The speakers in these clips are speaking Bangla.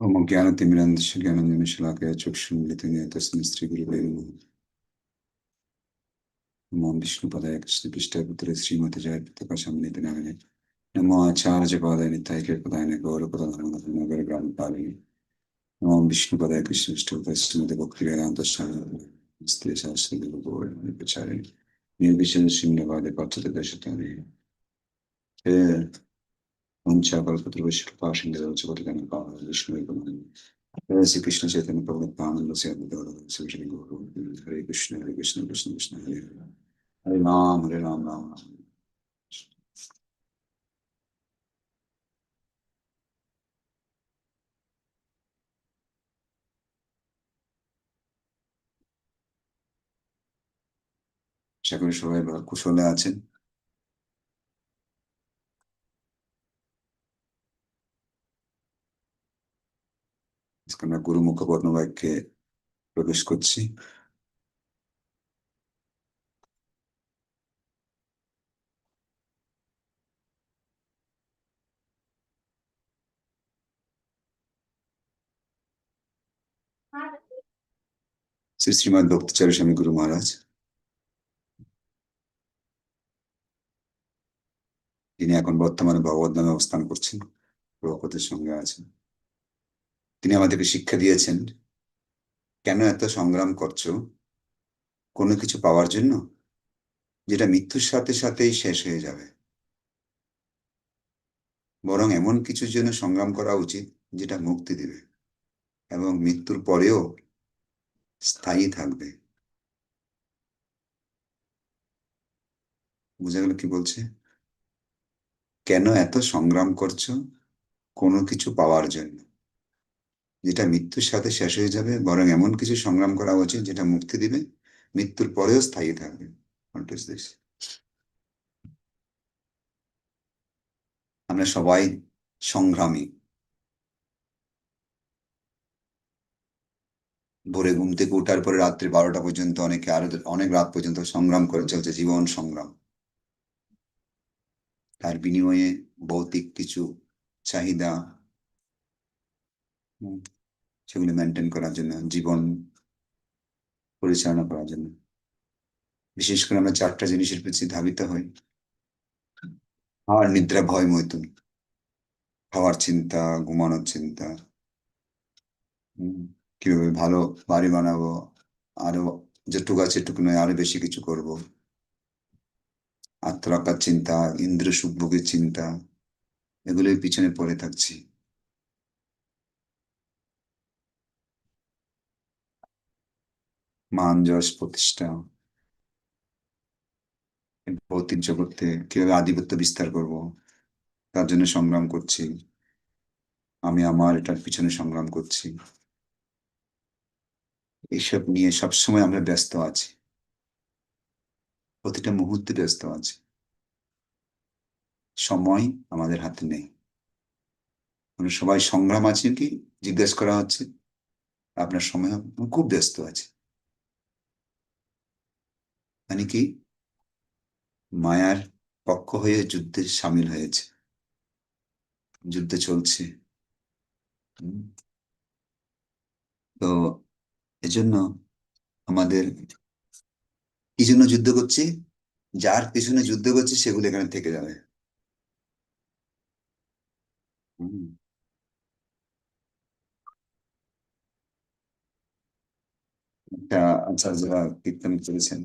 Om Gyana Timirandisha Gyana Nimishilakaya Chukshun Litanya Tasmin Sri Guru Veru Om Vishnu Padaya Krishna Pishta Putra Srimati Jaya Pitaka Shamini Tinagane Namo Acharya Padaya Nittai Kirpadaya Gauru Padaya Nagara Gram Pali Om Vishnu Padaya Krishna Pishta Putra Srimati Bhakti Vedanta Shamini Sri Shastri Guru Gauru Nipachari Nirvishana Srimnavade Patrata Dashatani Yeah. వంశాకల్పతులు విశ్వపాషంగా వచ్చుకోవటానికి భావన విష్ణువైపు హరే శ్రీ కృష్ణ చైతన్య ప్రభు పానంద శ్రీ గౌరవ హరే కృష్ణ హరే కృష్ణ కృష్ణ కృష్ణ హరే హరే రామ హరే రామ రామ రామ আশা করি সবাই কুশলে আছেন আজকে আমরা গুরুমুখ বর্ণবাক্যে প্রবেশ করছি। শ্রী শ্রীমান ভক্তিচারী স্বামী গুরু মহারাজ, তিনি এখন বর্তমানে ভগবত নামে অবস্থান করছেন প্রভুপতির সঙ্গে আছেন। তিনি আমাদেরকে শিক্ষা দিয়েছেন, কেন এত সংগ্রাম করছ? কোনো কিছু পাওয়ার জন্য? যেটা মৃত্যুর সাথে সাথেই শেষ হয়ে যাবে। বরং এমন কিছুর জন্য সংগ্রাম করা উচিত, যেটা মুক্তি দিবে এবং মৃত্যুর পরেও স্থায়ী থাকবে। বুঝা গেল কি বলছে? কেন এত সংগ্রাম করছ? কোনো কিছু পাওয়ার জন্য। যেটা মৃত্যুর সাথে শেষ হয়ে যাবে, বরং এমন কিছু সংগ্রাম করা উচিত যেটা মুক্তি দিবে, মৃত্যুর পরেও স্থায়ী থাকবে। আমরা সবাই সংগ্রামী। ভোরে ঘুম থেকে উঠার পরে রাত্রি বারোটা পর্যন্ত অনেকে আরও অনেক রাত পর্যন্ত সংগ্রাম করে চলছে, জীবন সংগ্রাম। তার বিনিময়ে ভৌতিক কিছু চাহিদা সেগুলি মেনটেন করার জন্য, জীবন পরিচালনা করার জন্য। বিশেষ করে আমরা চারটা জিনিসের পিছিয়ে ধাবিত হই। আর নিদ্রা, ভয় মৈতুন খাওয়ার চিন্তা, ঘুমানোর চিন্তা। কীভাবে ভালো বাড়ি বানাবো, আরও যেটুকু আছে এটুকু নয়, আরও বেশি কিছু করব। আত্মরক্ষার চিন্তা ইন্দ্র সুখভোগের চিন্তা এগুলোর পিছনে পড়ে থাকছি। মান যশ প্রতিষ্ঠা। ভৌতিক জগতে কীভাবে আধিপত্য বিস্তার করব, তার জন্য সংগ্রাম করছি। আমি আমার এটার পিছনে সংগ্রাম করছি। এইসব নিয়ে সবসময় আমরা ব্যস্ত আছি। প্রতিটা মুহূর্তে ব্যস্ত আছি। সময় আমাদের হাতে নেই। মানে সবাই সংগ্রাম আছে কি? জিজ্ঞেস করা হচ্ছে। আপনার সময় খুব ব্যস্ত আছে। মানে কি? মায়ার পক্ষ হয়ে যুদ্ধে সামিল হয়েছে। যুদ্ধ চলছে। তো এজন্য আমাদের কি জন্য যুদ্ধ করছি? যার পিছনে যুদ্ধ করছে সেগুলো এখানে থেকে যাবে। আচ্ছা যারা কীর্তন করেছেন।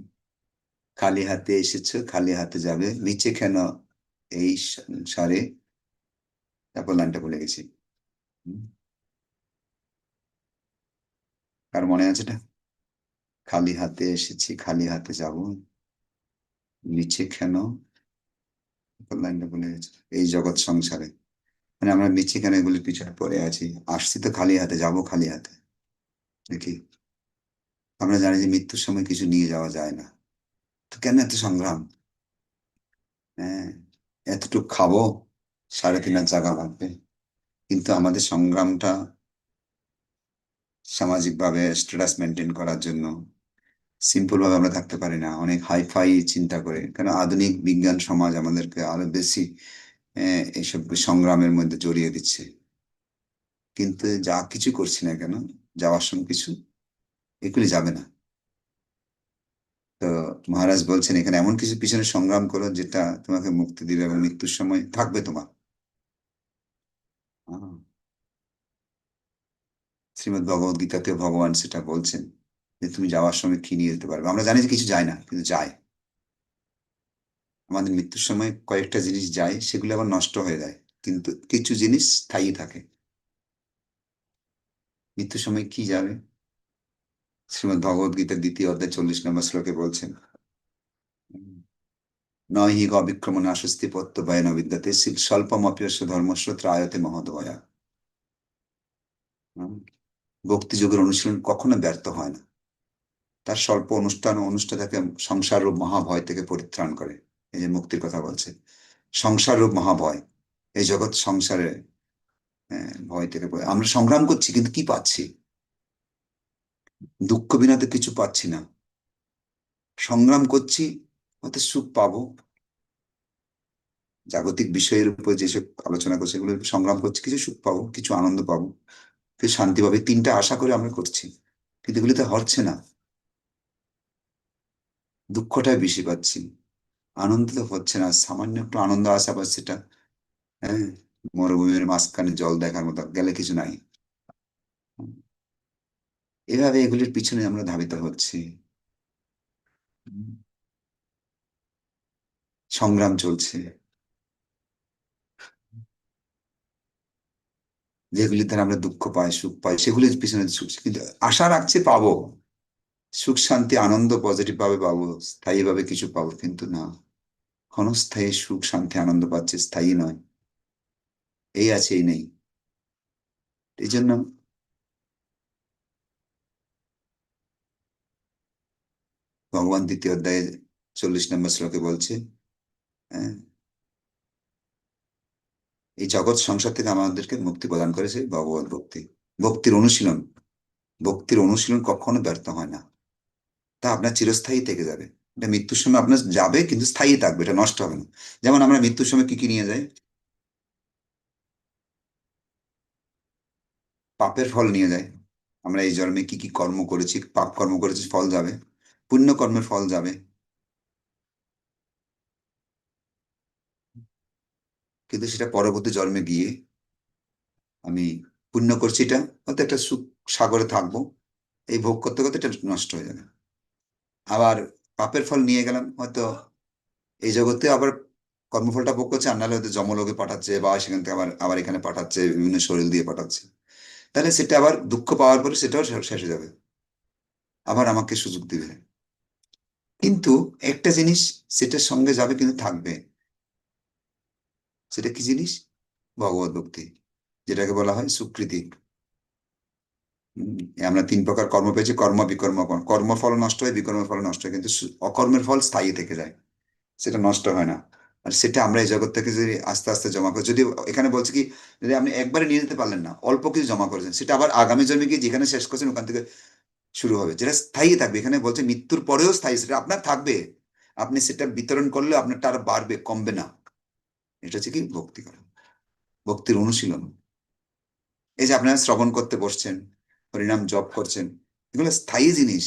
খালি হাতে এসেছ, খালি হাতে যাবে। নিচে কেন এই সারে? তারপর লাইনটা বলে গেছি। কার মনে আছে এটা? খালি হাতে এসেছি, খালি হাতে যাব। নিচে কেন? লাইনটা গেছে। এই জগৎ সংসারে। মানে আমরা নিচে কেন এগুলির পিছনে পড়ে আছি? আসছি তো খালি হাতে, যাব খালি হাতে। দেখি আমরা জানি যে মৃত্যুর সময় কিছু নিয়ে যাওয়া যায় না। কেন এত সংগ্রাম হ্যাঁ এতটুকু খাব, সাড়ে তিন জায়গা লাগবে। কিন্তু আমাদের সংগ্রামটা সামাজিকভাবে স্ট্যাটাস মেনটেন করার জন্য সিম্পল ভাবে আমরা থাকতে পারি না। অনেক হাইফাই চিন্তা করে। কেন? আধুনিক বিজ্ঞান সমাজ আমাদেরকে আরও বেশি এইসব সংগ্রামের মধ্যে জড়িয়ে দিচ্ছে। কিন্তু যা কিছু করছি না কেন? যাওয়ার সময় কিছু এগুলি যাবে না। তো মহারাজ বলছেন, এখানে এমন কিছু পিছনে সংগ্রাম করো যেটা তোমাকে মুক্তি দিবে এবং মৃত্যুর সময় থাকবে তোমার। শ্রীমদ ভগবত গীতাতে ভগবান সেটা বলছেন যে, তুমি যাওয়ার সময় কি নিয়ে যেতে পারবে? আমরা জানি যে কিছু যায় না, কিন্তু যায়। আমাদের মৃত্যুর সময় কয়েকটা জিনিস যায়, সেগুলো আবার নষ্ট হয়ে যায়, কিন্তু কিছু জিনিস স্থায়ী থাকে। মৃত্যুর সময় কি যাবে? শ্রীমদ ভগবত গীতার দ্বিতীয় অধ্যায় চল্লিশ নম্বর শ্লোকে বলছেন নহি অবিক্রমণ আশস্তি পত্ত বয়ন বিদ্যাতে স্বল্পমপ্যস্য ধর্মস্ব আয়তে মহোদয়া। ভক্তি যুগের অনুশীলন কখনো ব্যর্থ হয় না। তার স্বল্প অনুষ্ঠান ও অনুষ্ঠান তাকে সংসার রূপ মহাভয় থেকে পরিত্রাণ করে। এই যে মুক্তির কথা বলছে সংসার রূপ মহাভয় এই জগৎ সংসারে হ্যাঁ, ভয় থেকে আমরা সংগ্রাম করছি কিন্তু কি পাচ্ছি? দুঃখ বিনাতে কিছু পাচ্ছি না। সংগ্রাম করছি হয়তো সুখ পাবো। জাগতিক বিষয়ের উপর যেসব আলোচনা করছে এগুলো সংগ্রাম করছি, কিছু সুখ পাবো, কিছু আনন্দ পাবো। কিছু শান্তি পাবে তিনটা আশা করে আমরা করছি। কিন্তু এগুলিতে হচ্ছে না। দুঃখটাই বেশি পাচ্ছি। আনন্দ তো হচ্ছে না, সামান্য একটু আনন্দ আসা বা সেটা হ্যাঁ? মরুভূমির মাঝখানে জল দেখার মতো, গেলে কিছু নাই। এভাবে এগুলির পিছনে আমরা ধাবিত হচ্ছি। সংগ্রাম চলছে। যেগুলি দ্বারা আমরা দুঃখ পাই, সুখ পাই, সেগুলির পিছনে ছুটছি কিন্তু আশা রাখছে পাবো। সুখ, শান্তি, আনন্দ পজিটিভ ভাবে পাবো। স্থায়ী ভাবে কিছু পাবো, কিন্তু না। ক্ষণস্থায়ী সুখ, শান্তি, আনন্দ পাচ্ছে, স্থায়ী নয়। এই আছে, এই নেই। এই জন্য ভগবান দ্বিতীয় অধ্যায়ে চল্লিশ নম্বর শ্লোকে বলছে হ্যাঁ এই জগৎ সংসার থেকে আমাদেরকে মুক্তি প্রদান করেছে ভগবত ভক্তি। ভক্তির অনুশীলন ভক্তির অনুশীলন কখনো ব্যর্থ হয় না। তা আপনার চিরস্থায়ী থেকে যাবে। এটা মৃত্যুর সময় আপনার যাবে, কিন্তু স্থায়ী থাকবে, এটা নষ্ট হবে না। যেমন আমরা মৃত্যুর সময় কি কি নিয়ে যাই? পাপের ফল নিয়ে যায় আমরা এই জন্মে কি কি কর্ম করেছি, পাপ কর্ম করেছি, ফল যাবে। পুণ্য কর্মের ফল যাবে। কিন্তু সেটা পরবর্তী জন্মে গিয়ে আমি পুণ্য করছি এটা, হয়তো একটা সুখ সাগরে থাকব, এই ভোগ করতে করতে এটা নষ্ট হয়ে যাবে। আবার পাপের ফল নিয়ে গেলাম, হয়তো এই জগতে আবার কর্মফলটা ভোগ করছে, আর নাহলে হয়তো জমলোকে পাঠাচ্ছে বা সেখান থেকে আবার আবার এখানে পাঠাচ্ছে, বিভিন্ন শরীর দিয়ে পাঠাচ্ছে। তাহলে সেটা আবার দুঃখ পাওয়ার পরে সেটাও শেষ হয়ে যাবে। আবার আমাকে সুযোগ দিবে। কিন্তু একটা জিনিস সেটার সঙ্গে যাবে কিন্তু থাকবে। সেটা কি জিনিস? ভগবত ভক্তি, যেটাকে বলা হয় সুকৃতি। আমরা তিন প্রকার কর্ম পেয়েছি, কর্ম, বিকর্ম কর্মফল নষ্ট হয় বিকর্মের ফল নষ্ট হয়, কিন্তু অকর্মের ফল স্থায়ী থেকে যায়। সেটা নষ্ট হয় না। আর সেটা আমরা এই জগৎ থেকে যদি আস্তে আস্তে জমা করি, যদি এখানে বলছে কি, যদি আপনি একবারে নিয়ে যেতে পারলেন না, অল্প কিছু জমা করেছেন, সেটা আবার আগামী জন্মে গিয়ে যেখানে শেষ করছেন, ওখান থেকে শুরু হবে। যেটা স্থায়ী থাকবে। এখানে বলছে মৃত্যুর পরেও স্থায়ী। সেটা আপনার থাকবে। আপনি সেটা বিতরণ করলে আপনারটা আরও বাড়বে, কমবে না। এটা হচ্ছে কি? ভক্তি করা। ভক্তির অনুশীলন। এই যে আপনারা শ্রবণ করতে বসছেন, হরিনাম জপ করছেন, এগুলো স্থায়ী জিনিস।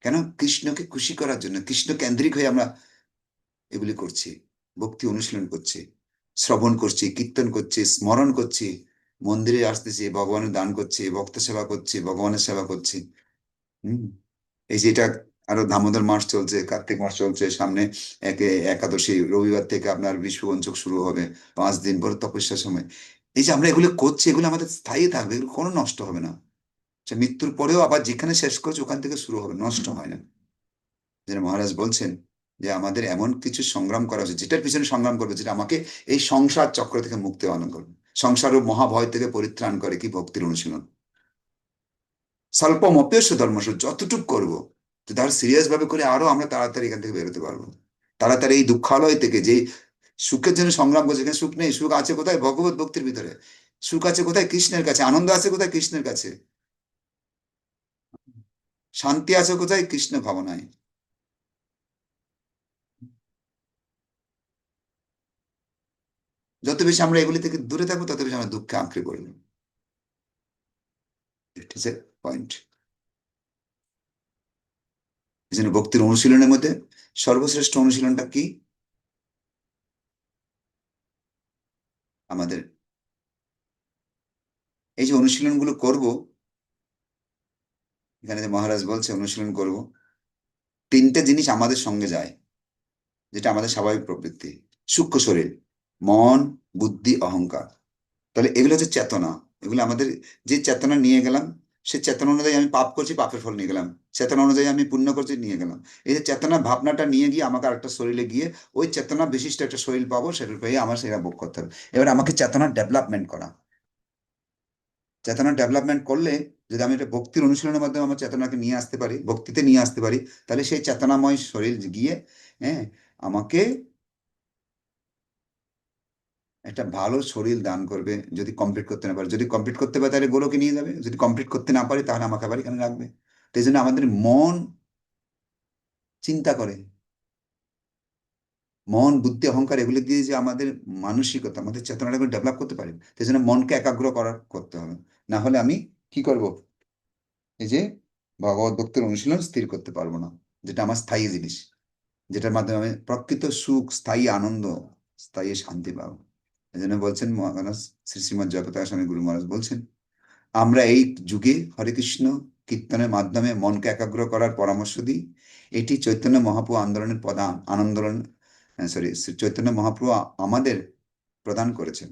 কেন? কৃষ্ণকে খুশি করার জন্য। কৃষ্ণ কেন্দ্রিক হয়ে আমরা এগুলি করছি। ভক্তি অনুশীলন করছি। শ্রবণ করছি, কীর্তন করছি, স্মরণ করছি। মন্দিরে আসতেছি ভগবানের দান করছি, ভক্ত সেবা করছি, ভগবানের সেবা করছি। হম। এই যে এটা আরও দামোদর মাস চলছে, কার্তিক মাস চলছে, সামনে একে একাদশী রবিবার থেকে আপনার বিশ্বপঞ্চক শুরু হবে, পাঁচ দিন পর তপস্যার সময়। এই যে আমরা এগুলো করছি, এগুলো আমাদের স্থায়ী থাকবে, এগুলো কোনো নষ্ট হবে না। সে মৃত্যুর পরেও আবার যেখানে শেষ করছে, ওখান থেকে শুরু হবে, নষ্ট হয় না। যেন মহারাজ বলছেন যে আমাদের এমন কিছু সংগ্রাম করা উচিত, যেটার পিছনে সংগ্রাম করবে, যেটা আমাকে এই সংসার চক্র থেকে মুক্তি আনন্দ করবে। সংসার ও মহাভয় থেকে পরিত্রাণ করে, কি ভক্তির অনুশীলন। স্বল্প অপেশ ধর্ম যতটুক করব। যদি আরও সিরিয়াস ভাবে করে আরও আমরা তাড়াতাড়ি এখান থেকে বেরোতে পারব। তাড়াতাড়ি এই দুঃখালয় থেকে যে সুখের জন্য সংগ্রাম করছে, এখানে সুখ নেই, সুখ আছে কোথায়? ভগবত ভক্তির ভিতরে। সুখ আছে কোথায়? কৃষ্ণের কাছে। আনন্দ আছে কোথায়? কৃষ্ণের কাছে। শান্তি আছে কোথায়? কৃষ্ণ ভাবনায়। যত বেশি আমরা এগুলি থেকে দূরে থাকব, তত বেশি আমরা দুঃখে আঁকড়ে পড়ব ঠিক এ পয়েন্ট ভক্তির অনুশীলনের মধ্যে সর্বশ্রেষ্ঠ অনুশীলনটা কি? আমাদের। এই যে অনুশীলনগুলো করব, এখানে যে মহারাজ বলছে অনুশীলন করব, তিনটে জিনিস আমাদের সঙ্গে যায়, যেটা আমাদের স্বাভাবিক প্রবৃত্তি। সূক্ষ্ম শরীর, মন, বুদ্ধি, অহংকার। তাহলে এগুলো হচ্ছে চেতনা। এগুলো আমাদের যে চেতনা নিয়ে গেলাম সে চেতনা অনুযায়ী আমি পাপ করছি, পাপের ফল নিয়ে গেলাম। চেতনা অনুযায়ী আমি পুণ্য করছি, নিয়ে গেলাম। এই যে চেতনা ভাবনাটা নিয়ে গিয়ে আমাকে আরেকটা শরীরে গিয়ে ওই চেতনা বিশিষ্ট একটা শরীর পাবো, সেটা পেয়ে আমার সেটা ভোগ করতে হবে। এবার আমাকে চেতনার ডেভেলপমেন্ট করা। চেতনা ডেভেলপমেন্ট করলে যদি আমি একটা ভক্তির অনুশীলনের মাধ্যমে আমার চেতনাকে নিয়ে আসতে পারি, ভক্তিতে নিয়ে আসতে পারি, তাহলে সেই চেতনাময় শরীর গিয়ে হ্যাঁ আমাকে একটা ভালো শরীর দান করবে যদি কমপ্লিট করতে না পারে। যদি কমপ্লিট করতে পারে, তাহলে গোলকে নিয়ে যাবে। যদি কমপ্লিট করতে না পারে, তাহলে আমাকে আবার এখানে রাখবে। তো এই জন্য আমাদের মন চিন্তা করে। মন, বুদ্ধি, অহংকার, এগুলি দিয়ে যে আমাদের মানসিকতা, আমাদের চেতনাটাকে ডেভেলপ করতে পারি সেই জন্য মনকে একাগ্র করার করতে হবে। না হলে আমি কি করব? এই যে ভগবত ভক্তের অনুশীলন স্থির করতে পারব না, যেটা আমার স্থায়ী জিনিস, যেটার মাধ্যমে আমি প্রকৃত সুখ, স্থায়ী আনন্দ, স্থায়ী শান্তি পাবো। এই জন্য বলছেন মহারাজ শ্রী শ্রীমদ জয়প্রকাশ স্বামী গুরু মহারাজ বলছেন, আমরা এই যুগে হরে কৃষ্ণ কীর্তনের মাধ্যমে মনকে একাগ্র করার পরামর্শ দিই। এটি চৈতন্য মহাপ্রভু আন্দোলনের প্রধান আনন্দোলন সরি চৈতন্য মহাপ্রভু আমাদের প্রদান করেছেন।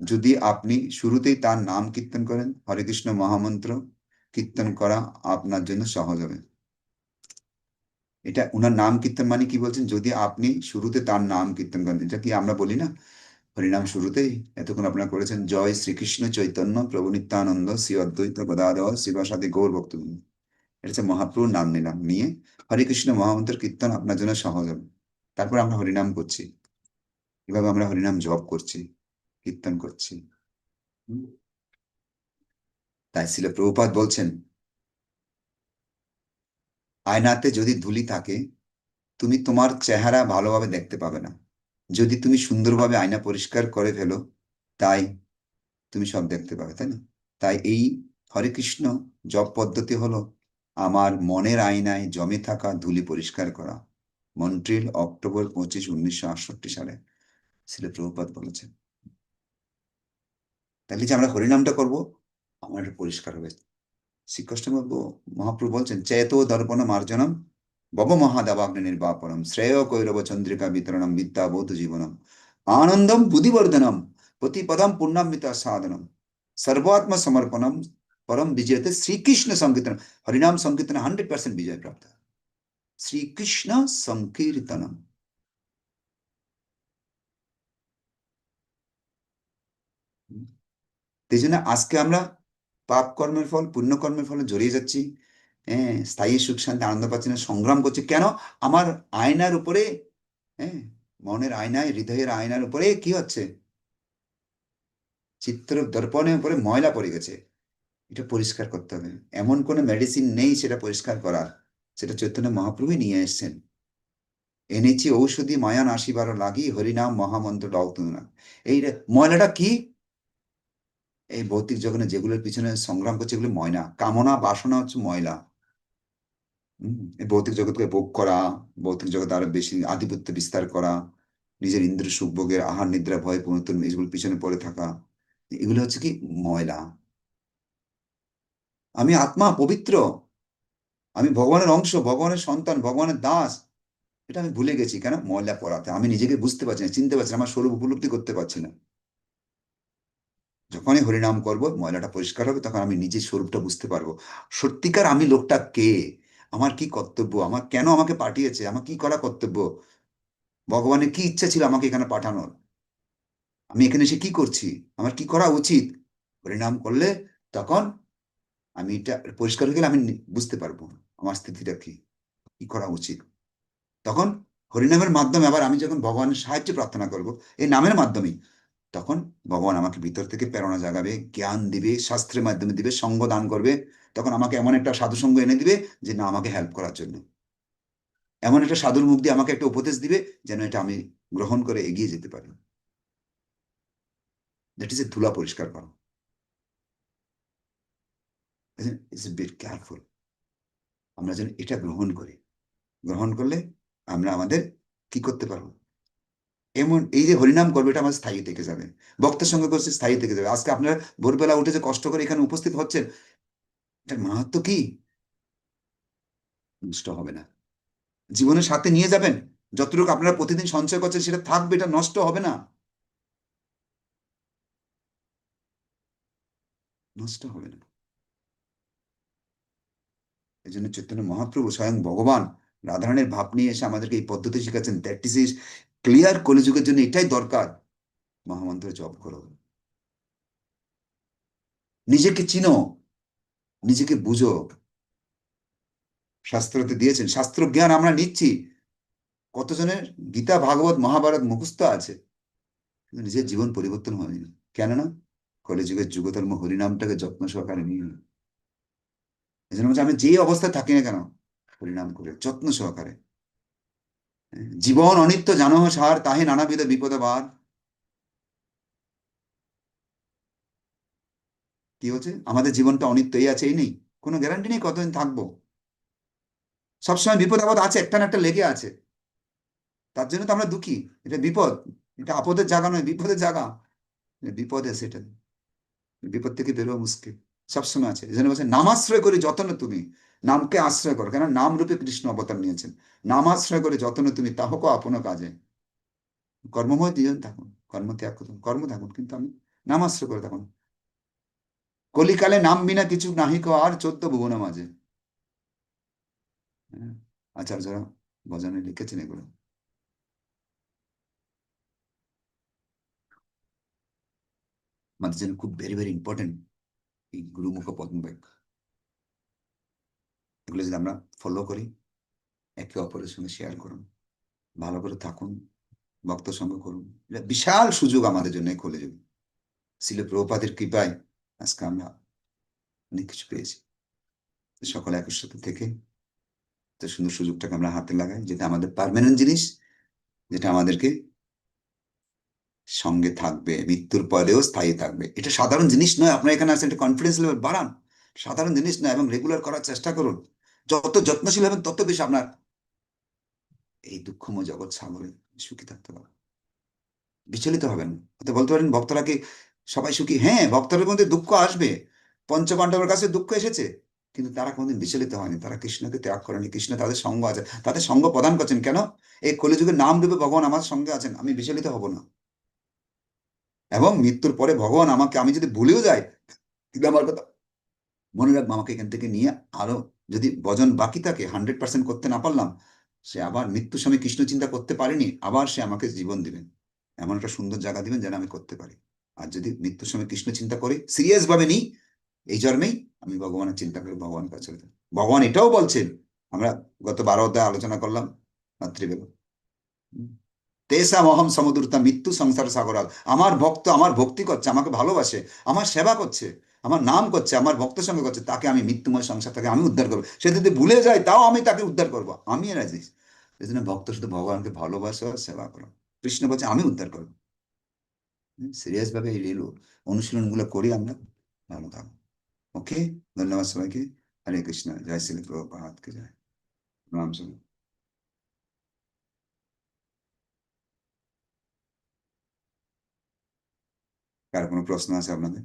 যদি আপনি শুরুতেই তার নাম কীর্তন করেন, হরে কৃষ্ণ মহামন্ত্র কীর্তন করা আপনার জন্য সহজ হবে। এটা উনার নাম কীর্তন মানে কি বলছেন? যদি আপনি শুরুতে তার নাম কীর্তন করেন, এটা কি আমরা বলি না? হরিনাম শুরুতেই এতক্ষণ আপনারা করেছেন, জয় শ্রীকৃষ্ণ চৈতন্য, প্রভু নিত্যানন্দ, শ্রী অদ্বৈত গদাধর শিবাসাদি গৌর ভক্তবৃন্দ। এটা মহাপ্রভুর নাম নিলাম নিয়ে হরে কৃষ্ণ মহামন্ত্র কীর্তন আপনার জন্য সহজ হবে। তারপর আমরা হরিনাম করছি। এভাবে আমরা হরিনাম জপ করছি, কীর্তন করছি। তাই ছিল প্রভুপাত বলছেন, আয়নাতে যদি ধুলি থাকে, তুমি তোমার চেহারা ভালোভাবে দেখতে পাবে না। যদি তুমি সুন্দরভাবে আয়না পরিষ্কার করে ফেলো, তাই তুমি সব দেখতে পাবে, তাই না? তাই এই হরে কৃষ্ণ জপ পদ্ধতি হলো আমার মনের আয়নায় জমে থাকা ধুলি পরিষ্কার করা। মন্ট্রিল অক্টোবর পঁচিশ উনিশশো আটষট্টি সালে শিল প্রভুপাত বলেছেন। তাহলে যে আমরা হরিনামটা করব, আমার পরিষ্কার হবে। শ্রীকৃষ্ণ মহাপ্রভু বলছেন, চেতো দর্পণ মার্জনম বব মহাদাবাগ্নি নির্বাপনম শ্রেয় কৈরব চন্দ্রিকা বিতরণম বিদ্যা বৌদ্ধ জীবনম আনন্দম বুদ্ধিবর্ধনম প্রতিপদম পুণ্যামৃত সাধনম সর্বাত্ম সমর্পণম পরম বিজয়তে শ্রীকৃষ্ণ সংকীর্তন হরিনাম সংকীর্তন হান্ড্রেড পার্সেন্ট বিজয় প্রাপ্ত শ্রীকৃষ্ণ সংকীর্তনম এই জন্য আজকে আমরা পাপ কর্মের ফল পুণ্য কর্মের ফলে জড়িয়ে যাচ্ছি স্থায়ী সুখ শান্তি, আনন্দ পাচ্ছি না সংগ্রাম করছি। কেন? আমার আয়নার উপরে হ্যাঁ মনের আয়নায়, হৃদয়ের আয়নার উপরে কি হচ্ছে? চিত্র দর্পণের উপরে ময়লা পড়ে গেছে। এটা পরিষ্কার করতে হবে। এমন কোনো মেডিসিন নেই সেটা পরিষ্কার করার। সেটা চৈতন্য মহাপ্রভুই নিয়ে এসছেন। এনেছি ঔষধি মায়ান আসিবার লাগি, হরিনাম মহামন্ত্র ডাউতুনা এই ময়লাটা কি? এই ভৌতিক জগনে যেগুলোর পিছনে সংগ্রাম করছে এগুলো ময়না কামনা বাসনা হচ্ছে ময়লা। ভৌতিক জগৎকে ভোগ করা, ভৌতিক জগৎ আরও বেশি আধিপত্য বিস্তার করা, নিজের ইন্দ্র সুখ ভোগের আহার, নিদ্রা, ভয় পুনর্তন এগুলোর পিছনে পড়ে থাকা, এগুলো হচ্ছে কি ময়লা। আমি আত্মা পবিত্র, আমি ভগবানের অংশ, ভগবানের সন্তান, ভগবানের দাস, এটা আমি ভুলে গেছি কেন? ময়লা পড়াতে। আমি নিজেকে বুঝতে পারছি না, চিনতে পারছি না, আমার স্বরূপ উপলব্ধি করতে পারছি না। যখনই হরিনাম করব, ময়লাটা পরিষ্কার হবে, তখন আমি নিজের স্বরূপটা বুঝতে পারব। সত্যিকার আমি লোকটা কে? আমার কি কর্তব্য? আমার কেন আমাকে পাঠিয়েছে? আমার কি করা কর্তব্য? ভগবানের কি ইচ্ছা ছিল আমাকে এখানে পাঠানোর? আমি এখানে এসে কি করছি? আমার কি করা উচিত? হরিনাম করলে তখন আমি এটা পরিষ্কার হয়ে গেলে আমি বুঝতে পারব আমার স্থিতিটা কি। কি করা উচিত? তখন হরিনামের মাধ্যমে আবার আমি যখন ভগবানের সাহায্য প্রার্থনা করব, এই নামের মাধ্যমেই তখন ভগবান আমাকে ভিতর থেকে প্রেরণা জাগাবে, জ্ঞান দিবে, শাস্ত্রের মাধ্যমে দিবে, সঙ্গ দান করবে। তখন আমাকে এমন একটা সাধু সঙ্গ এনে দিবে যে, না, আমাকে হেল্প করার জন্য। এমন একটা সাধুর মুখ দিয়ে আমাকে একটা উপদেশ দিবে যেন এটা আমি গ্রহণ করে এগিয়ে যেতে পারি। দ্যাট ইজ এ ধুলা পরিষ্কার করা। ইজ বিট কেয়ারফুল আমরা যেন এটা গ্রহণ করি। গ্রহণ করলে আমরা আমাদের কি করতে পারব? এমন, এই যে হরিনাম করবে, এটা আমার স্থায়ী থেকে যাবে। বক্তার সঙ্গে করছে স্থায়ী থেকে যাবে। আজকে আপনারা ভোরবেলা উঠে যে কষ্ট করে এখানে উপস্থিত হচ্ছেন, এটার মাহাত্ম কি? নষ্ট হবে না। জীবনের সাথে নিয়ে যাবেন। যতটুকু আপনারা প্রতিদিন সঞ্চয় করছেন, সেটা থাকবে, এটা নষ্ট হবে না। নষ্ট হবে না। এই জন্য চৈতন্য মহাপ্রভু স্বয়ং ভগবান রাধারণের ভাব নিয়ে এসে আমাদেরকে এই পদ্ধতি শিখাচ্ছেন। দ্যাট ইস ইস ক্লিয়ার কলিযুগের জন্য এটাই দরকার। মহামন্ত্র জপ করো। নিজেকে চিনো, নিজেকে বুঝো। শাস্ত্রতে দিয়েছেন শাস্ত্র জ্ঞান আমরা নিচ্ছি। কতজনের? গীতা, ভাগবত, মহাভারত মুখস্থ আছে। কিন্তু নিজের জীবন পরিবর্তন হয়নি। কেননা? কলিযুগের যুগধর্ম হরিনামটাকে যত্ন সহকারে নিয়ে। এই জন্য আমি যে অবস্থায় থাকি না কেন, হরিনাম করে, যত্ন সহকারে। জীবন অনিত্য জানহ সার তাহে নানাবিধ বিপদ বার। কি হচ্ছে? আমাদের জীবনটা অনিত্য এই আছে, এই নেই। কোনো গ্যারান্টি নেই কতদিন থাকব। সবসময় বিপদ আপদ আছে একটা না একটা লেগে আছে। তার জন্য তো আমরা দুঃখী। এটা বিপদ। এটা আপদের জায়গা নয়, বিপদের জায়গা। বিপদ এটা। বিপদ থেকে বেরোয়া মুশকিল। সবসময় আছে। এই জন্য বলছে, নামাশ্রয় করে যতন তুমি। নামকে আশ্রয় করো। কেন নাম রূপে কৃষ্ণ অবতার নিয়েছেন। নাম আশ্রয় করে যতন তুমি তাহক আপন কাজে। কর্মময় দুজন থাকুন কর্ম ত্যাগ করুন কর্ম থাকুন কিন্তু আমি নাম আশ্রয় করে থাকুন। কলিকালে নাম বিনা কিছু নাহিক আর চোদ্দ ভুবন মাঝে। হ্যাঁ, আচার্যরা ভজনে লিখেছেন এগুলো। আমাদের জন্য খুব ভেরি ভেরি ইম্পর্টেন্ট এই গুরুমুখ পদ্মবাক্য এগুলো যদি আমরা ফলো করি। একে অপরের সঙ্গে শেয়ার করুন। ভালো করে থাকুন, ভক্ত সঙ্গ করুন। এটা বিশাল সুযোগ আমাদের জন্য খুলে যাবে শিল প্রভুপাদের কৃপায় আজকে আমরা অনেক কিছু পেয়েছি। সকলে একের সাথে থেকে তো সুন্দর সুযোগটাকে আমরা হাতে লাগাই, যেটা আমাদের পার্মানেন্ট জিনিস, যেটা আমাদেরকে সঙ্গে থাকবে, মৃত্যুর পরেও স্থায়ী থাকবে। এটা সাধারণ জিনিস নয়, আপনার এখানে আসেন এটা কনফিডেন্স লেভেল বাড়ান। সাধারণ জিনিস নয়, এবং রেগুলার করার চেষ্টা করুন। যত যত্নশীল হবেন, তত বেশি আপনার এই দুঃখময় জগৎ সাগরে সুখী থাকতে পারবেন। বিচলিত হবেন। হয়তো বলতে পারেন, ভক্তরা কি সবাই সুখী? হ্যাঁ ভক্তদের মধ্যে দুঃখ আসবে। পঞ্চপাণ্ডবের কাছে দুঃখ এসেছে, কিন্তু তারা কোনোদিন বিচলিত হয়নি। তারা কৃষ্ণকে ত্যাগ করেনি। কৃষ্ণ তাদের সঙ্গ আছে, তাদের সঙ্গ প্রদান করছেন। কেন? এই কলিযুগের নাম রূপে ভগবান আমার সঙ্গে আছেন, আমি বিচলিত হব না। এবং মৃত্যুর পরে ভগবান আমাকে, আমি যদি ভুলেও যাই কিন্তু আমার কথা মনে রাখব, আমাকে এখান থেকে নিয়ে আরও যদি বজন বাকি থাকে হান্ড্রেড পার্সেন্ট করতে না পারলাম, সে আবার মৃত্যুর সময় কৃষ্ণ চিন্তা করতে পারেনি, আবার সে আমাকে জীবন দিবেন। এমন একটা সুন্দর জায়গা দিবেন যেন আমি করতে পারি। আর যদি মৃত্যুর সময় কৃষ্ণ চিন্তা করি সিরিয়াস ভাবে নিই, এই জন্মেই আমি ভগবানের চিন্তা করে ভগবানের কাছে। ভগবান এটাও বলছেন, আমরা গত বারো অধ্যায় আলোচনা করলাম হুম। তেসা মহম সমুদ্রতা, মৃত্যু সংসার সাগরাল। আমার ভক্ত আমার ভক্তি করছে, আমাকে ভালোবাসে, আমার সেবা করছে। আমার নাম করছে, আমার ভক্ত সঙ্গে করছে, তাকে আমি মৃত্যুময় সংসার থেকে আমি উদ্ধার করব। সে যদি ভুলে যায়, তাও আমি তাকে উদ্ধার করব। আমি রাজি এই জন্য ভক্ত শুধু ভগবানকে ভালোবাসা সেবা করো। কৃষ্ণ বলছে, আমি উদ্ধার করব। সিরিয়াস ভাবে এই রেল অনুশীলনগুলো করি আমরা। ভালো থাকব ওকে? ধন্যবাদ সবাইকে। হরে কৃষ্ণ। জয় শ্রী প্রভুপাতকে জয়। রাম সঙ্গে কার কোনো প্রশ্ন আছে আপনাদের?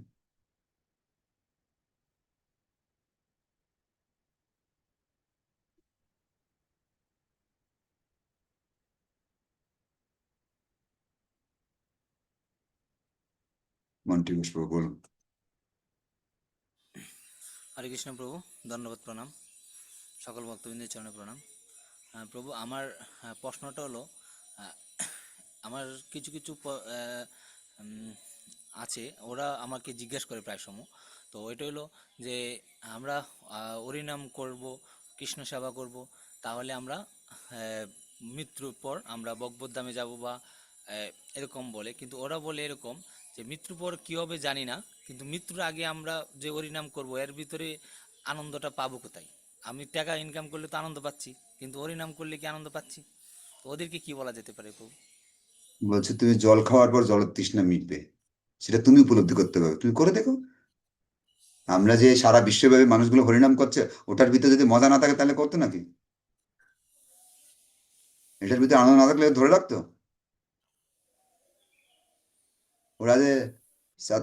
মন্টি ঘোষ প্রভু বলুন। হরে কৃষ্ণ প্রভু ধন্যবাদ প্রণাম। সকল ভক্তবৃন্দের চরণে প্রণাম। প্রভু আমার প্রশ্নটা হলো আমার কিছু কিছু আছে ওরা আমাকে জিজ্ঞেস করে প্রায় সময় তো ওইটা হলো যে আমরা আহ, হরিনাম করব কৃষ্ণ সেবা করব তাহলে আমরা মৃত্যুর পর আমরা বকবদ্দামে যাব বা এরকম বলে। কিন্তু ওরা বলে এরকম যে মৃত্যুর পর কী হবে জানি না, কিন্তু মৃত্যুর আগে আমরা যে হরিনাম করব, এর ভিতরে আনন্দটা পাবো কোথায়? আমি টাকা ইনকাম করলে তো আনন্দ পাচ্ছি, কিন্তু হরিনাম করলে কি আনন্দ পাচ্ছি? ওদেরকে কি বলা যেতে পারে প্রভু? বলছে, তুমি জল খাওয়ার পর জলের তৃষ্ণা মিটবে। সেটা তুমি উপলব্ধি করতে পারবে। তুমি করে দেখো। আমরা যে সারা বিশ্বব্যাপী মানুষগুলো হরিনাম করছে, ওটার ভিতরে যদি মজা না থাকে তাহলে করতো নাকি? এটার ভিতরে আনন্দ না থাকলে ধরে রাখতো? ওরা যে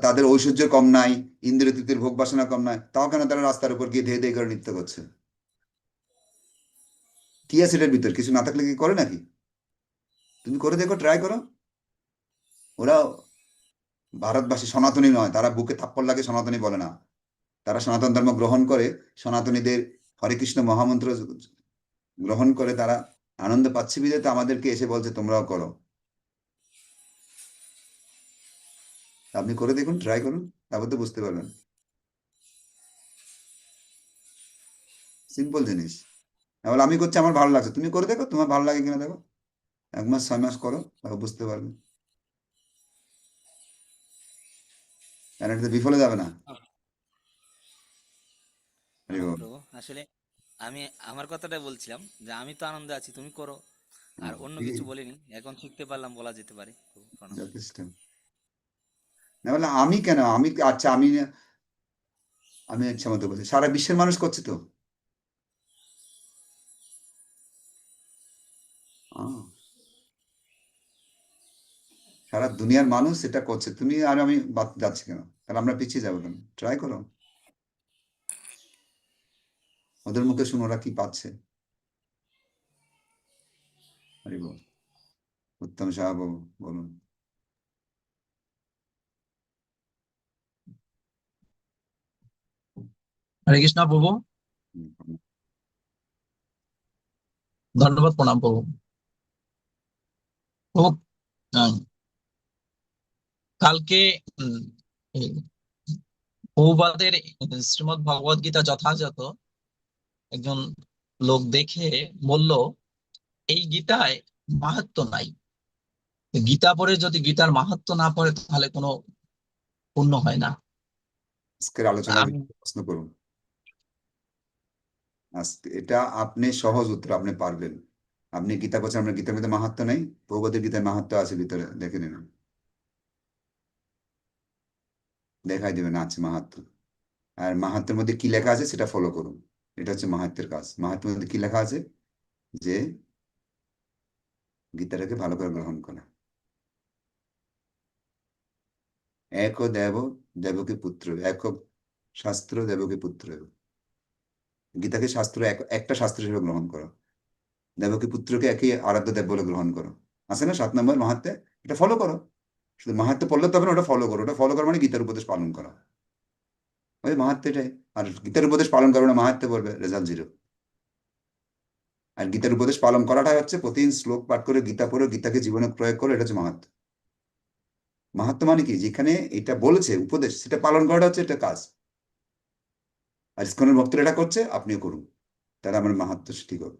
তাদের ঐশ্বর্য কম নাই, ইন্দ্রিয় তৃপ্তির ভোগ বাসনা কম নাই, তাও কেন তারা রাস্তার উপর গিয়ে ধেয়ে ধেয়ে করে নৃত্য করছে? কি আছে এটার ভিতর? কিছু না থাকলে কি করে নাকি? তুমি করে দেখো ট্রাই করো। ওরা ভারতবাসী সনাতনী নয়, তারা বুকে থাপ্পড় লাগে, সনাতনী বলে না। তারা সনাতন ধর্ম গ্রহণ করে, সনাতনীদের হরে কৃষ্ণ মহামন্ত্র গ্রহণ করে তারা আনন্দ পাচ্ছে তো আমাদেরকে এসে বলছে তোমরাও করো। আপনি করে দেখুন ট্রাই করুন তারপর তো বুঝতে পারবেন। সিম্পল জিনিস। এবার আমি করছি আমার ভালো লাগছে। তুমি করে দেখো তোমার ভালো লাগে কিনা দেখো। এক মাস ছয় মাস করো তারপর বুঝতে পারবে। কারণ এটা বিফলে যাবে না। প্রভু আসলে আমি আমার কথাটা বলছিলাম যে আমি তো আনন্দে আছি তুমি করো। আর অন্য কিছু বলিনি এখন শিখতে পারলাম বলা যেতে পারে। যথেষ্ট। না বলে আমি কেন? আমি আচ্ছা আমি আমি ইচ্ছা মতো বলছি সারা বিশ্বের মানুষ করছে তো। সারা দুনিয়ার মানুষ এটা করছে। তুমি আর আমি বাদ যাচ্ছি কেন? তাহলে আমরা পিছিয়ে যাব কেন? ট্রাই করো। ওদের মুখে শুনো ওরা কি পাচ্ছে? উত্তম সাহা বাবু, বলুন। হরে কৃষ্ণ প্রভু। ধন্যবাদ প্রণাম প্রভু। প্রভু কালকে প্রভুপাদের শ্রীমৎ ভগবদ গীতা যথাযথ একজন লোক দেখে বলল এই গীতায় মাহাত্ম্য নাই। গীতা পড়ে যদি গীতার মাহাত্ম্য না পড়ে তাহলে কোনো পূর্ণ হয় না। আজকের আলোচনার প্রশ্ন করুন। এটা আপনি সহজ উত্তর আপনি পারবেন। আপনি গীতা করছেন, আপনার গীতার মধ্যে মাহাত্ম নেই। প্রভুদের গীতার মাহাত্ম্য আছে ভিতরে, দেখে নিন। দেখাই দেবেন আছে মাহাত্ম্য। আর মাহাত্মের মধ্যে কি লেখা আছে সেটা ফলো করুন। এটা হচ্ছে মাহাত্মের কাজ। মাহাত্মের মধ্যে কি লেখা আছে? যে গীতাটাকে ভালো করে গ্রহণ করা। এক দেব, দেবকী পুত্র। এক শাস্ত্র, দেবকী পুত্র। গীতাকে শাস্ত্র এক, একটা শাস্ত্র হিসেবে গ্রহণ করো। দেবকী পুত্রকে একই আরাধ্য দেব বলে গ্রহণ করো। আছে না? সাত নম্বর মাহাত্মে এটা ফলো করো। শুধু মাহাত্ম পড়লে তবে না, ওটা ফলো করো। ওটা ফলো করো মানে গীতার উপদেশ পালন করা। ওই মাহাত্ম এটাই। আর গীতার উপদেশ পালন করো না মাহাত্মে পড়বে রেজাল্ট জিরো। আর গীতার উপদেশ পালন করাটাই হচ্ছে প্রতিদিন শ্লোক পাঠ করে গীতা পড়ে গীতাকে জীবনে প্রয়োগ করো, এটা হচ্ছে মাহাত্ম মাহাত্ম মানে কি? যেখানে এটা বলেছে, উপদেশ, সেটা পালন করাটা হচ্ছে এটা কাজ। আর ইস্কনের ভক্তরা এটা করছে, আপনিও করুন। তাহলে আমার মাহাত্ম ঠিক হবে।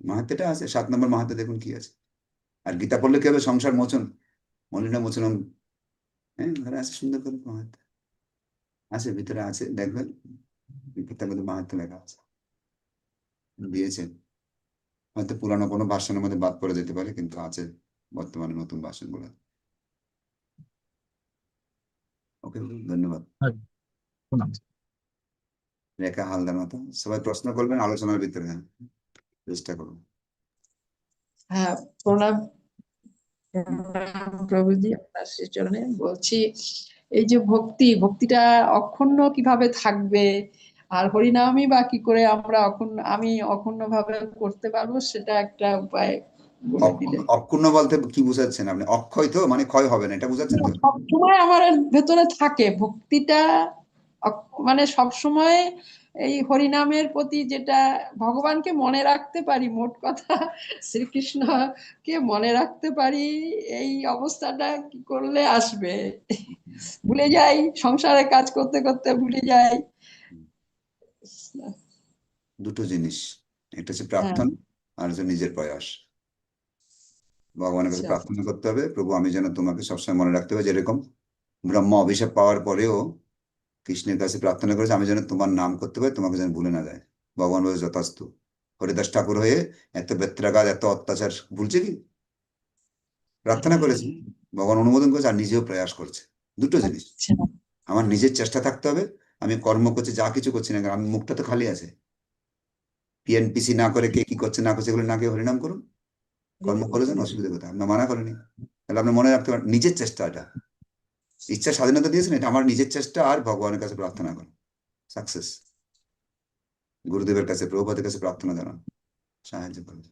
মাহাত্মটা আছে, সাত নম্বর মাহাত্ম দেখুন কি আছে। আর গীতা পড়লে কি হবে? সংসার মোচন, মলিনা মোচন হ্যাঁ আছে সুন্দর করে মাহাত্ম আছে, ভিতরে আছে, দেখবেন। গীতার মধ্যে মাহাত্ম লেখা আছে। দিয়েছেন। হয়তো পুরানো কোনো ভাষণের মধ্যে বাদ পড়ে যেতে পারে, কিন্তু আছে বর্তমানে নতুন ভাষণগুলো ওকে, ধন্যবাদ। প্রণাম। রেখা হালদার মতো সবাই প্রশ্ন করবেন আলোচনার ভিতরে চেষ্টা করুন। হ্যাঁ প্রণাম। প্রভুজি আপনার বলছি এই যে ভক্তি ভক্তিটা অক্ষুণ্ণ কীভাবে থাকবে? আর হরিনামই বা কি করে আমরা অক্ষুণ্ণ আমি অক্ষুণ্ণ ভাবে করতে পারব? সেটা একটা উপায় অক্ষুণ্ণ- বলতে কি বুঝাচ্ছেন আপনি? অক্ষয় তো? মানে ক্ষয় হবে না এটা বুঝাচ্ছেন তো? সবসময় আমার ভেতরে থাকে। ভক্তিটা মানে সবসময় এই হরিনামের প্রতি যেটা ভগবানকে মনে রাখতে পারি মোট কথা শ্রীকৃষ্ণকে মনে রাখতে পারি এই অবস্থাটা কি করলে আসবে? ভুলে যাই সংসারে কাজ করতে করতে ভুলে যাই। দুটো জিনিস একটা হচ্ছে প্রার্থনা আর হচ্ছে নিজের প্রয়াস। ভগবানের কাছে আচ্ছা। প্রার্থনা করতে হবে প্রভু আমি যেন তোমাকে সবসময় মনে রাখতে হবে যেরকম ব্রহ্ম অভিশাপ পাওয়ার পরেও কৃষ্ণের কাছে প্রার্থনা করেছে আমি যেন তোমার নাম করতে পারি তোমাকে যেন ভুলে না যায়। ভগবান বলে যথাস্তু। হরিদাস ঠাকুর হয়ে এত বেত্রাঘাত এত অত্যাচার ভুলছে কি? প্রার্থনা করেছে ভগবান অনুমোদন করেছে আর নিজেও প্রয়াস করছে। দুটো জিনিস। আচ্ছা, আমার নিজের চেষ্টা থাকতে হবে আমি কর্ম করছি যা কিছু করছি না আমি মুখটা তো খালি আছে। পিএনপিসি না করে কে কি করছে না করছে এগুলো না কে হরিনাম করুন। কর্ম করেছেন অসুবিধা কোথায়? আপনার মানা করেনি। তাহলে আপনি মনে রাখতে পারেন নিজের চেষ্টা এটা। ইচ্ছা স্বাধীনতা দিয়েছেন এটা আমার নিজের চেষ্টা আর ভগবানের কাছে প্রার্থনা করো। সাকসেস গুরুদেবের কাছে প্রভুপাদের কাছে প্রার্থনা জানান। সাহায্য করবে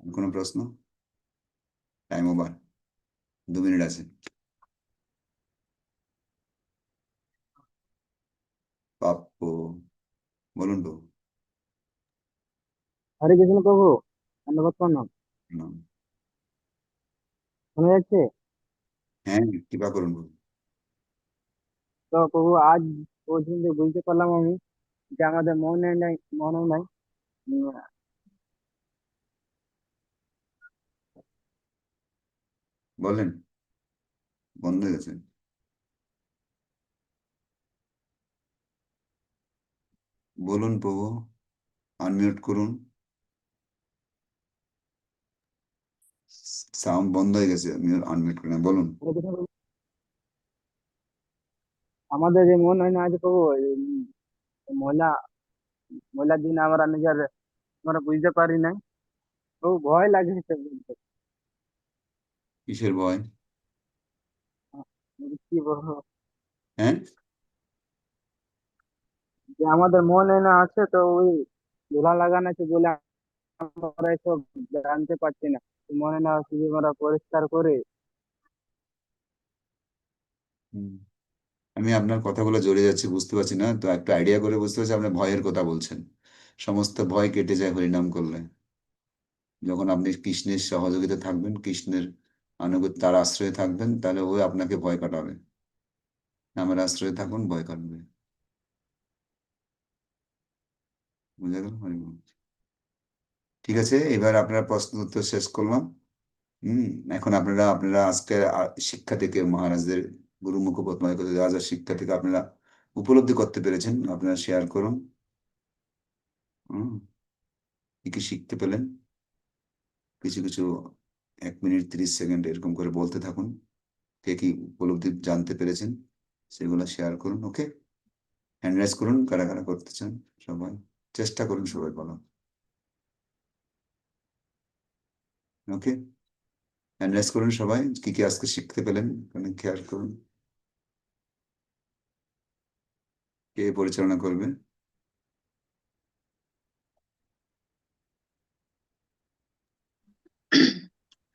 কোনো প্রশ্ন? টাইম ওভার দু মিনিট আছে। পাপ্পু বলুন তো। হরে কৃষ্ণ প্রভু ধন্যবাদ প্রণাম। শোনা যাচ্ছে? হ্যাঁ কৃপা করুন প্রভু। তো প্রভু আজ পর্যন্ত বুঝতে পারলাম আমি যে আমাদের মনে নাই মনে নাই। বলেন বন্ধ হয়ে গেছে। বলুন প্রভু আনমিউট করুন। সাউন্ড বন্ধ হয়ে গেছে আনমিউট করুন হ্যাঁ, বলুন। আমাদের যে মন হয় না আছে প্রভু এই মহিলা মহিলার দিন আমরা নিজের আমরা বুঝতে পারি না। প্রভু ভয় লাগে কিসের ভয়? কি বলব? হ্যাঁ? যে আমাদের মনে না আছে তো ওই ধুলা লাগানো আছে বলে আমরা এসব জানতে পারছি না। মনে না শুধু আমরা পরিষ্কার করে। আমি আপনার কথাগুলো জড়িয়ে যাচ্ছি, বুঝতে পারছি না। তো একটা আইডিয়া করে বুঝতে পারছি আপনি ভয়ের কথা বলছেন। সমস্ত ভয় কেটে যায় হরিনাম করলে। যখন আপনি কৃষ্ণের সহযোগিতা থাকবেন, কৃষ্ণের আনুগত্য, তার আশ্রয়ে থাকবেন, তাহলে ও আপনাকে ভয় কাটাবে। আমার আশ্রয়ে থাকুন, ভয় কাটবে। বুঝা গেল। ঠিক আছে? এবার আপনার প্রশ্ন উত্তর শেষ করলাম। হুম, এখন আপনারা আপনারা আজকে শিক্ষা থেকে মহারাজদের গুরু মুখোপাধ্যায় যা শিক্ষা থেকে আপনারা উপলব্ধি করতে পেরেছেন, আপনারা শেয়ার করুন। কি কি শিখতে পেলেন? কিছু কিছু এক মিনিট তিরিশ সেকেন্ড এরকম করে বলতে থাকুন। কে কি উপলব্ধি জানতে পেরেছেন, সেগুলো শেয়ার করুন ওকে হ্যান্ড রাইজ করুন, কারা কারা করতে চান, সবাই। চেষ্টা করুন সবাই বলো ওকে হ্যান্ড রাইজ করুন সবাই। কি কি আজকে শিখতে পেলেন? ওখানে খেয়াল করুন। কে পরিচালনা করবে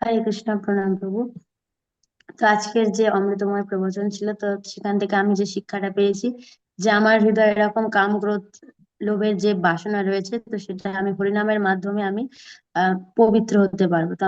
হরে কৃষ্ণ, প্রণাম প্রভু। তো আজকের যে অমৃতময় প্রবচন ছিল, তো সেখান থেকে আমি যে শিক্ষাটা পেয়েছি যে আমার হৃদয় এরকম কাম লোভের যে বাসনা রয়েছে, তো সেটা আমি হরিনামের মাধ্যমে আমি, আহ, পবিত্র হতে পারব। তো